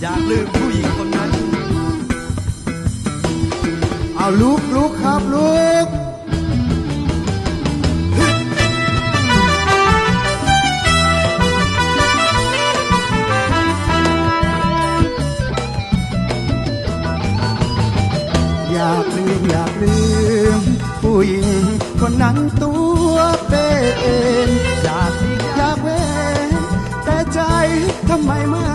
อยากลืมผู้หญิงคนนั้น เอาลุกลุกครับลุกอยากลืมอยากลืม ผู้หญิงคนนั้นตัวเป็นอยากลีกอยากเว้นแต่ใจทำไมไม่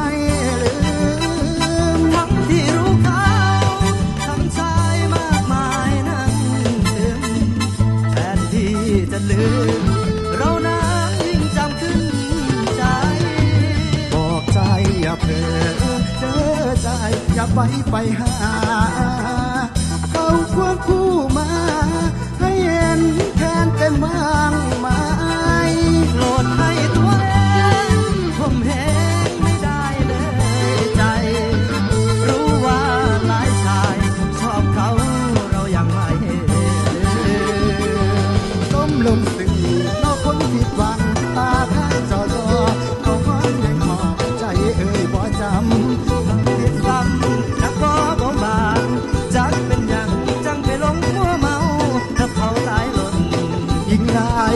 ไปไปหา เขาควงคู่มา ให้เห็นแทนเต็มมาง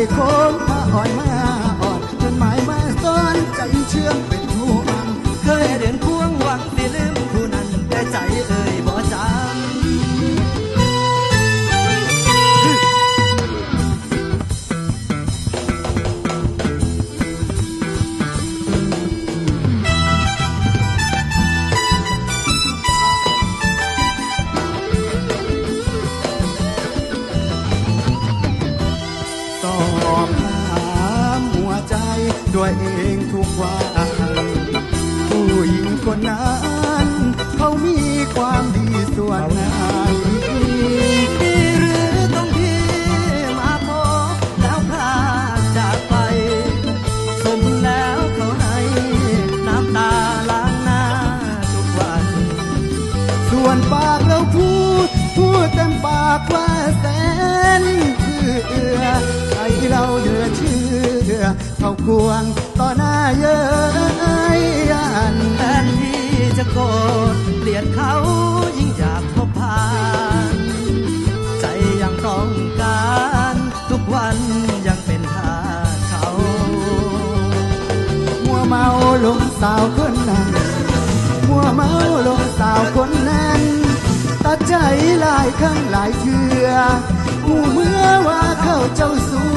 ได้คน ตัวเองทุกวันผู้หญิงคนนั้นเขามีความดีส่วนไหนหรือต้องที่มาพบแล้วพลาดจากไป สมแล้วเขาให้น้ำตาล้างหน้าทุกวัน ส่วนปากเราพูด พูดเต็มปากว่าแสน เขาควงต่อหน้าเย้ยยันแทนที่จะโกรธเกลียดเขายิ่งอยากพบผ่าน ใจยังต้องการทุกวันยังเป็นทาสเขา มัวเมาลงสาวคนนั้นมัวเมาลงสาวคนนั้นตัดใจหลายครั้งหลายเทือหูเมื่อว่าเขาเจ้าสู้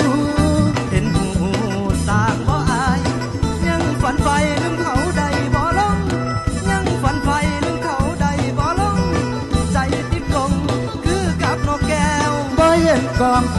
งใ